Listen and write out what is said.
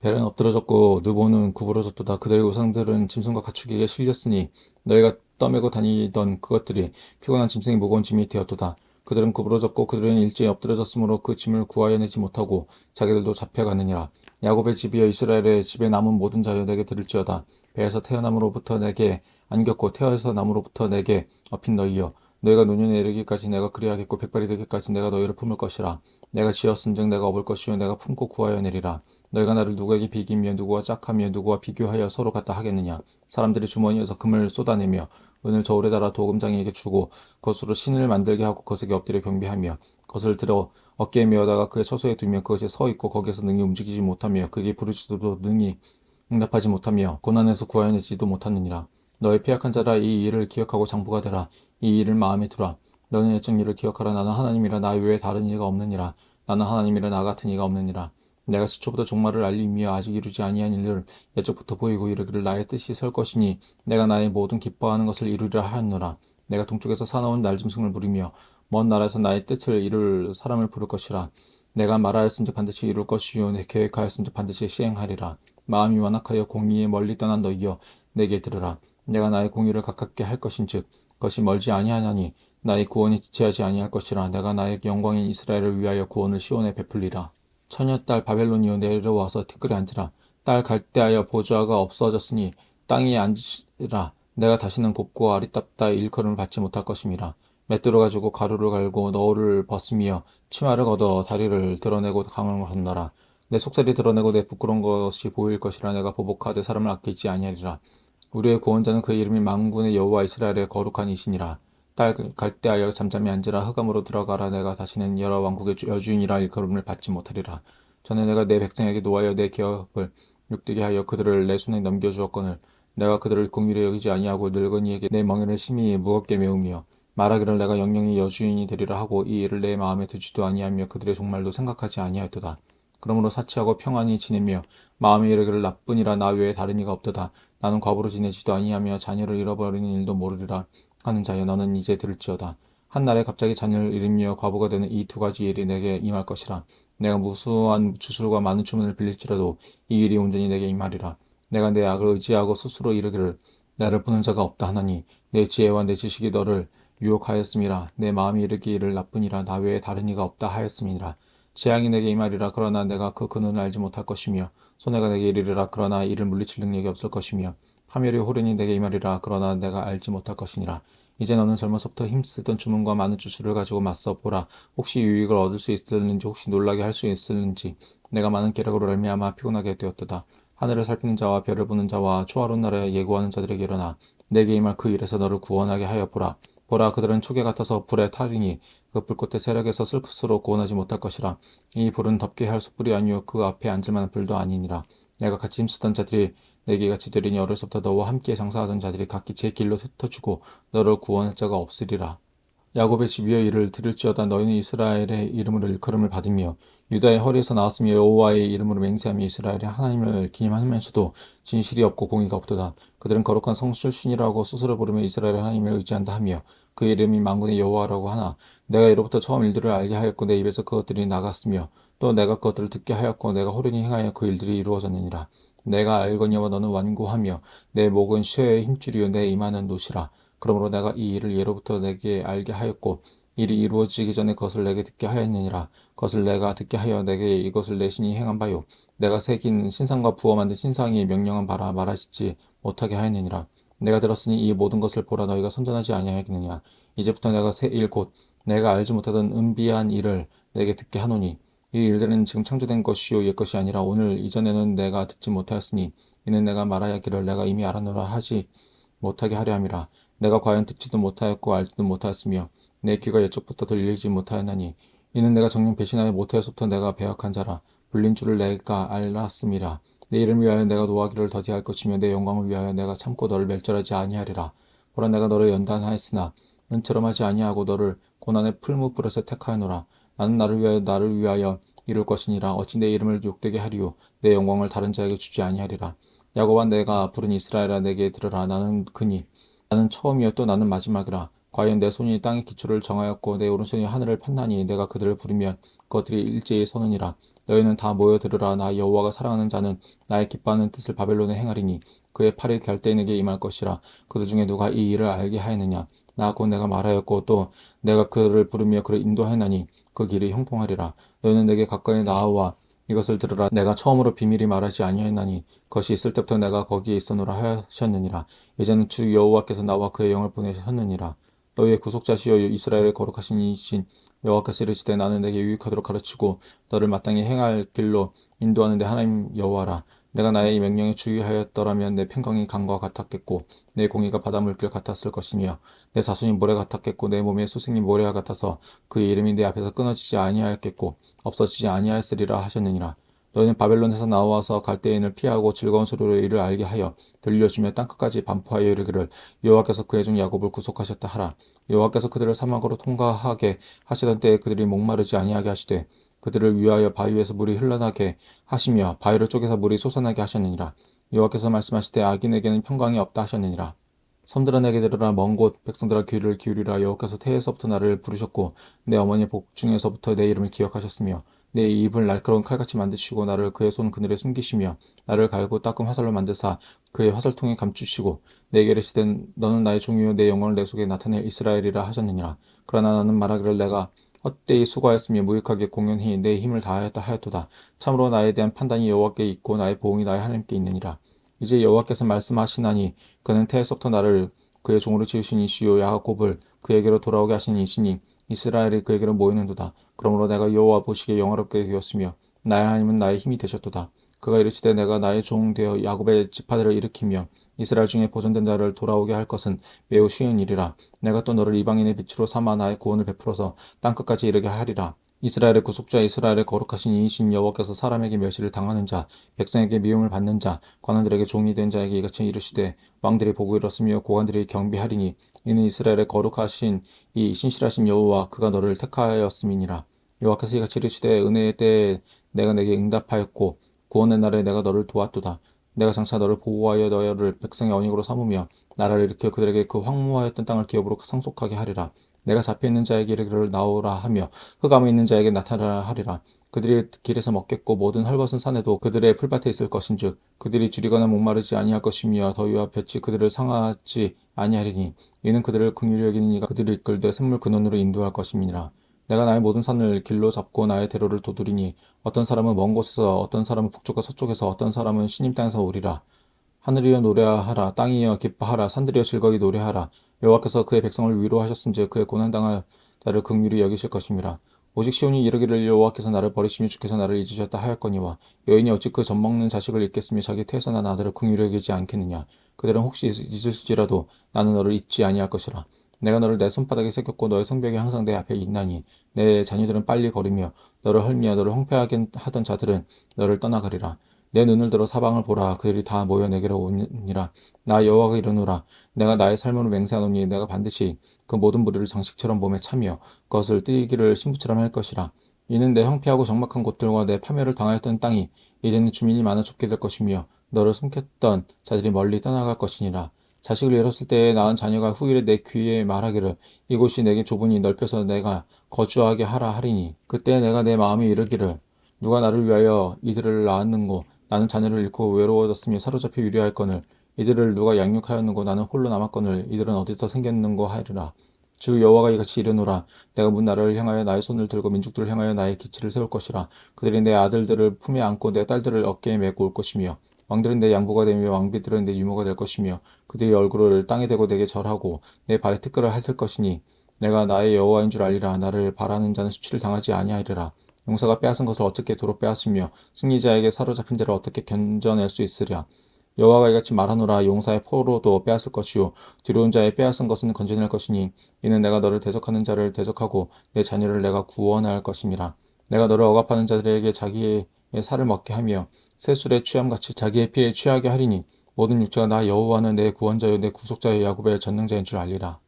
벨은 엎드러졌고 느보는 구부러졌도다. 그들의 우상들은 짐승과 가축에게 실렸으니 너희가 떠매고 다니던 그것들이 피곤한 짐승이 무거운 짐이 되었도다. 그들은 구부러졌고 그들은 일제히 엎드러졌으므로 그 짐을 구하여 내지 못하고 자기들도 잡혀가느니라. 야곱의 집이여 이스라엘의 집에 남은 모든 자여 내게 들을지어다. 배에서 태어남으로부터 내게 안겼고 태어서 남으로부터 내게 업힌 너희여 너희가 노년에 이르기까지 내가 그리하겠고 백발이 되기까지 내가 너희를 품을 것이라. 내가 지었은즉 내가 업을 것이요 내가 품고 구하여 내리라. 너희가 나를 누구에게 비기며 누구와 짝하며 누구와 비교하여 서로 갖다 하겠느냐. 사람들이 주머니에서 금을 쏟아내며 은을 저울에 달아 도금장에게 주고 그것으로 신을 만들게 하고 그것에게 엎드려 경배하며 그것을 들어 어깨에 메어다가 그의 처소에 두며 그것이 서 있고 거기에서 능히 움직이지 못하며 그에게 부르짖어도 능히 응답하지 못하며 고난에서 구하여내지도 못하느니라. 너의 폐악한 자라 이 일을 기억하고 장부가 되라. 이 일을 마음에 두라. 너는 애청 일을 기억하라. 나는 하나님이라 나 외에 다른 이가 없느니라. 나는 하나님이라 나 같은 이가 없느니라. 내가 시초부터 종말을 알림이며 아직 이루지 아니한 일을 예적부터 보이고 이르기를 나의 뜻이 설 것이니 내가 나의 모든 기뻐하는 것을 이루리라 하였노라. 내가 동쪽에서 사나운 날짐승을 부리며 먼 나라에서 나의 뜻을 이룰 사람을 부를 것이라. 내가 말하였은즉 반드시 이룰 것이요 내 계획하였은즉 반드시 시행하리라. 마음이 완악하여 공의에 멀리 떠난 너희여 내게 들으라. 내가 나의 공의를 가깝게 할 것인즉 그것이 멀지 아니하나니 나의 구원이 지체하지 아니할 것이라. 내가 나의 영광인 이스라엘을 위하여 구원을 시온에 베풀리라. 처녀 딸 바벨론이여 내려와서 티끌에 앉으라. 딸 갈대하여 보좌가 없어졌으니 땅에 앉으라. 내가 다시는 곱고 아리답다 일컬음을 받지 못할 것임이라. 맷돌을 가지고 가루를 갈고 너울을 벗으며 치마를 걷어 다리를 드러내고 강을 건너라. 내 속살이 드러내고 내 부끄러운 것이 보일 것이라 내가 보복하되 사람을 아끼지 아니하리라. 우리의 구원자는 그 이름이 망군의 여호와 이스라엘의 거룩한 이시니라. 딸 갈대하여 잠잠히 앉으라 흑암으로 들어가라 내가 다시는 여러 왕국의 여주인이라 일컬음을 받지 못하리라. 전에 내가 내 백성에게 노하여 내 기업을 욕되게 하여 그들을 내 손에 넘겨주었거늘 내가 그들을 공의로 여기지 아니하고 늙은이에게 내 멍에를 심히 무겁게 메우며 말하기를 내가 영영이 여주인이 되리라 하고 이 일을 내 마음에 두지도 아니하며 그들의 종말도 생각하지 아니하였도다. 그러므로 사치하고 평안히 지내며 마음에 이르기를 나뿐이라 나 외에 다른 이가 없도다. 나는 과부로 지내지도 아니하며 자녀를 잃어버리는 일도 모르리라 하는 자여 너는 이제 들을지어다. 한 날에 갑자기 자녀를 잃으며 과부가 되는 이 두 가지 일이 내게 임할 것이라. 내가 무수한 주술과 많은 주문을 빌릴지라도 이 일이 온전히 내게 임하리라. 내가 내 악을 의지하고 스스로 이르기를 나를 보는 자가 없다 하나니 내 지혜와 내 지식이 너를 유혹하였음이라 내 마음이 이르기를 나뿐이라 나 외에 다른 이가 없다 하였음이니라 재앙이 내게 임하리라 그러나 내가 그 근원을 알지 못할 것이며 손해가 내게 이르리라 그러나 이를 물리칠 능력이 없을 것이며 파멸의 호련이 내게 임하리라. 그러나 내가 알지 못할 것이니라. 이제 너는 젊어서부터 힘쓰던 주문과 많은 주술을 가지고 맞서 보라. 혹시 유익을 얻을 수 있을는지 혹시 놀라게 할 수 있을는지. 내가 많은 계략으로 말미암아 피곤하게 되었도다. 하늘을 살피는 자와 별을 보는 자와 초하룬 나라에 예고하는 자들에게 일어나 내게 임할 그 일에서 너를 구원하게 하여 보라. 보라 그들은 초계 같아서 불에 타리니 그 불꽃의 세력에서 슬스로 구원하지 못할 것이라. 이 불은 덮게 할 숯불이 아니요 그 앞에 앉을 만한 불도 아니니라. 내가 같이 힘쓰던 자들이 내게 같이 되리니 어려서부터 너와 함께 장사하던 자들이 각기 제 길로 흩어지고 너를 구원할 자가 없으리라 야곱의 집이여 이를 들을지어다 너희는 이스라엘의 이름으로 일컬음을 받으며 유다의 허리에서 나왔으며 여호와의 이름으로 맹세하며 이스라엘의 하나님을 기념하면서도 진실이 없고 공의가 없도다. 그들은 거룩한 성 출신이라고 스스로 부르며 이스라엘의 하나님을 의지한다 하며 그 이름이 만군의 여호와라고 하나 내가 이로부터 처음 일들을 알게 하였고 내 입에서 그것들이 나갔으며 또 내가 그것들을 듣게 하였고 내가 호련히 행하여 그 일들이 이루어졌느니라. 내가 알거니와 너는 완고하며 내 목은 쇠의 힘줄이요 내 이마는 노시라. 그러므로 내가 이 일을 예로부터 내게 알게 하였고 일이 이루어지기 전에 그것을 내게 듣게 하였느니라. 그것을 내가 듣게 하여 내게 이것을 내 신이 행한 바요. 내가 새긴 신상과 부어 만든 신상이 명령한 바라 말하시지 못하게 하였느니라. 내가 들었으니 이 모든 것을 보라 너희가 선전하지 아니하겠느냐. 이제부터 내가 새 일 곧 내가 알지 못하던 은비한 일을 내게 듣게 하노니 이 일들은 지금 창조된 것이요 옛 것이 아니라 오늘 이전에는 내가 듣지 못하였으니 이는 내가 말하였기를 내가 이미 알아노라 하지 못하게 하려 함이라. 내가 과연 듣지도 못하였고 알지도 못하였으며 내 귀가 예쪽부터 들리지 못하였나니 이는 내가 정녕 배신하여 못하여서부터 내가 배역한 자라. 불린 줄을 내가 알았음이라. 내 이름을 위하여 내가 노하기를 더디할 것이며 내 영광을 위하여 내가 참고 너를 멸절하지 아니하리라. 보라 내가 너를 연단하였으나 은처럼 하지 아니하고 너를 고난의 풀무불에서 택하였노라 나는 나를 위하여 나를 위하여 이룰 것이니라. 어찌 내 이름을 욕되게 하리요? 내 영광을 다른 자에게 주지 아니하리라. 야곱아 내가 부른 이스라엘아 내게 들으라. 나는 그니 나는 처음이요 또 나는 마지막이라. 과연 내 손이 땅의 기초를 정하였고 내 오른손이 하늘을 판나니 내가 그들을 부르면 그것들이 일제히 서느니라. 너희는 다 모여 들으라. 나 여호와가 사랑하는 자는 나의 기뻐하는 뜻을 바벨론에 행하리니 그의 팔이 갈대인에게 임할 것이라. 그들 중에 누가 이 일을 알게 하였느냐? 나 곧 내가 말하였고 또 내가 그를 부르며 그를 인도하였나니 그 길이 형통하리라. 너희는 내게 가까이 나아와 이것을 들으라. 내가 처음으로 비밀이 말하지 아니하였나니 그것이 있을 때부터 내가 거기에 있었노라 하셨느니라. 이제는 주 여호와께서 나와 그의 영을 보내셨느니라. 너희의 구속자시여 이스라엘의 거룩하신 이신 여호와께서 이르시되 나는 내게 유익하도록 가르치고 너를 마땅히 행할 길로 인도하는데 하나님 여호와라 내가 나의 이 명령에 주의하였더라면 내 평강이 강과 같았겠고 내 공의가 바다 물길 같았을 것이며 내 자손이 모래 같았겠고 내 몸의 수생이 모래와 같아서 그의 이름이 내 앞에서 끊어지지 아니하였겠고 없어지지 아니하였으리라 하셨느니라. 너희는 바벨론에서 나와서 갈대인을 피하고 즐거운 소리로 이를 알게 하여 들려주며 땅끝까지 반포하여 이르기를 여호와께서 그의 종 야곱을 구속하셨다 하라. 여호와께서 그들을 사막으로 통과하게 하시던 때에 그들이 목마르지 아니하게 하시되 그들을 위하여 바위 위에서 물이 흘러나게 하시며 바위를 쪼개서 물이 솟아나게 하셨느니라. 여호와께서 말씀하시되 악인에게는 평강이 없다 하셨느니라. 섬들아 내게 들으라 먼 곳 백성들아 귀를 기울이라. 여호와께서 태에서부터 나를 부르셨고 내 어머니 복 중에서부터 내 이름을 기억하셨으며 내 입을 날카로운 칼같이 만드시고 나를 그의 손 그늘에 숨기시며 나를 갈고 닦은 화살로 만드사 그의 화살통에 감추시고 내게 이르시되 너는 나의 종이요 내 영광을 내 속에 나타낼 이스라엘이라 하셨느니라. 그러나 나는 말하기를 내가 헛되이 수고하였으며 무익하게 공연히 내 힘을 다하였다 하였도다 참으로 나에 대한 판단이 여호와께 있고 나의 보응이 나의 하나님께 있느니라 이제 여호와께서 말씀하시나니 그는 태에서부터 나를 그의 종으로 지으신 이시요 야곱을 그에게로 돌아오게 하신 이시니 이스라엘이 그에게로 모이는도다. 그러므로 내가 여호와 보시기에 영화롭게 되었으며 나의 하나님은 나의 힘이 되셨도다. 그가 이르시되 내가 나의 종 되어 야곱의 지파들을 일으키며 이스라엘 중에 보존된 자를 돌아오게 할 것은 매우 쉬운 일이라. 내가 또 너를 이방인의 빛으로 삼아 나의 구원을 베풀어서 땅끝까지 이르게 하리라. 이스라엘의 구속자 이스라엘의 거룩하신 이이신 여호와께서 사람에게 멸시를 당하는 자 백성에게 미움을 받는 자 관원들에게 종이 된 자에게 이같이 이르시되 왕들이 보고 일었으며 고관들이 경비하리니 이는 이스라엘의 거룩하신 이 신실하신 여호와 그가 너를 택하였음이니라 여호와께서 이같이 이르시되 은혜의 때에 내가 내게 응답하였고 구원의 날에 내가 너를 도왔도다 내가 장차 너를 보호하여 너를 백성의 언익으로 삼으며 나라를 일으켜 그들에게 그 황무하였던 땅을 기업으로 상속하게 하리라 내가 잡혀있는 자에게 이르기를 나오라 하며 흑암에 있는 자에게 나타나라 하리라. 그들이 길에서 먹겠고 모든 헐벗은 산에도 그들의 풀밭에 있을 것인즉 그들이 줄이거나 목마르지 아니할 것이며 더위와 볕이 그들을 상하지 아니하리니 이는 그들을 긍휼히 여기는 이가 그들을 이끌되 샘물 근원으로 인도할 것임이니라. 내가 나의 모든 산을 길로 잡고 나의 대로를 도두리니 어떤 사람은 먼 곳에서 어떤 사람은 북쪽과 서쪽에서 어떤 사람은 신임 땅에서 오리라. 하늘이여 노래하라 땅이여 기뻐하라 산들이여 즐거이 노래하라. 여호와께서 그의 백성을 위로하셨은즉 그의 고난 당할 자를 극률히 여기실 것임이라. 오직 시온이 이르기를 여호와께서 나를 버리시며 주께서 나를 잊으셨다 하였거니와 여인이 어찌 그 젖먹는 자식을 잊겠으며 자기 난 아들을 극률히 여기지 않겠느냐. 그들은 혹시 잊을지라도 나는 너를 잊지 아니할 것이라 내가 너를 내 손바닥에 새겼고 너의 성벽이 항상 내 앞에 있나니 내 자녀들은 빨리 걸으며 너를 헐미어 너를 황폐하게 하던 자들은 너를 떠나가리라. 내 눈을 들어 사방을 보라. 그들이 다 모여 내게로 오니라. 나 여호와가 이르노라. 내가 나의 삶으로 맹세하노니 내가 반드시 그 모든 무리를 장식처럼 몸에 차며 그것을 띠기를 신부처럼 할 것이라. 이는 내 형피하고 적막한 곳들과 내 파멸을 당하였던 땅이 이제는 주민이 많아 좁게 될 것이며 너를 숨겼던 자들이 멀리 떠나갈 것이니라 자식을 잃었을 때에 낳은 자녀가 후일에 내 귀에 말하기를 이곳이 내게 좁으니 넓혀서 내가 거주하게 하라 하리니 그때 내가 내 마음에 이르기를 누가 나를 위하여 이들을 낳았는고 나는 자녀를 잃고 외로워졌으며 사로잡혀 유리할 거늘 이들을 누가 양육하였는고 나는 홀로 남았거늘 이들은 어디서 생겼는고 하리라. 주 여호와가 이같이 이르노라. 내가 문 나라를 향하여 나의 손을 들고 민족들을 향하여 나의 기치를 세울 것이라. 그들이 내 아들들을 품에 안고 내 딸들을 어깨에 메고 올 것이며 왕들은 내 양부가 되며 왕비들은 내 유모가 될 것이며 그들의 얼굴을 땅에 대고 내게 절하고 내 발에 티끌을 핥을 것이니 내가 나의 여호와인 줄 알리라. 나를 바라는 자는 수치를 당하지 아니하리라. 용사가 빼앗은 것을 어떻게 도로 빼앗으며 승리자에게 사로잡힌 자를 어떻게 견뎌낼 수 있으랴. 여호와가 이같이 말하노라. 용사의 포로도 빼앗을 것이요 뒤로온 자의 빼앗은 것은 건져낼 것이니 이는 내가 너를 대적하는 자를 대적하고 내 자녀를 내가 구원할 것임이라. 내가 너를 억압하는 자들에게 자기의 살을 먹게 하며 새술의 취함같이 자기의 피에 취하게 하리니 모든 육체가 나 여호와는 내 구원자요 내 구속자요 야곱의 전능자인 줄 알리라